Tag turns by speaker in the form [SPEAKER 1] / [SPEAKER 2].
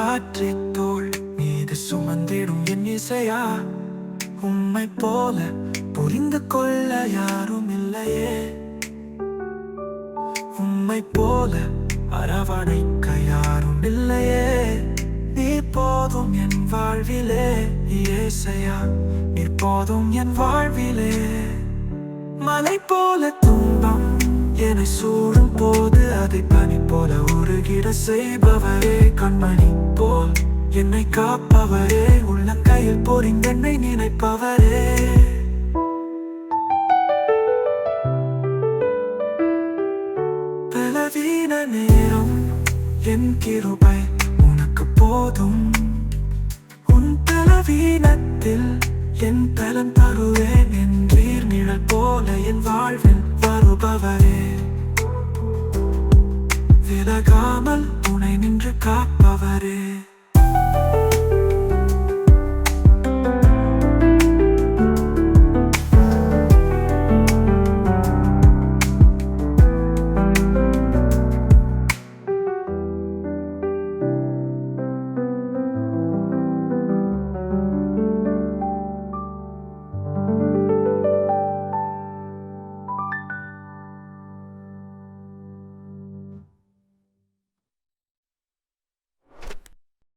[SPEAKER 1] ஆற்றி தோல் மீது சுமந்திடும் என் இசையா? உம்மை போல புரிந்து கொள்ள யாரும் இல்லையே. உம்மை போல அரவணைக்க யாரும் இல்லையே. நீ போதும் என் வாழ்விலே ஏசையா? நீ போதும் என் வாழ்விலே. மலை போல துன்பம் என்னை சூடும் போது அதை பனி போல உருகிட செய்பவரே கண்மணி போல் என்னை காப்பவரே உள்ள உள்ளங்கையில் பொறிந்தென்னை நினைப்பவரே. பலவீன நேரம் என் கிருபை உனக்கு போதும். உன் பலவீனத்தில் என் பலன் தருவேன் என்றீர் நிழல் போல என் வாழ்வில். விலகாமல் துணை நின்று காப்ப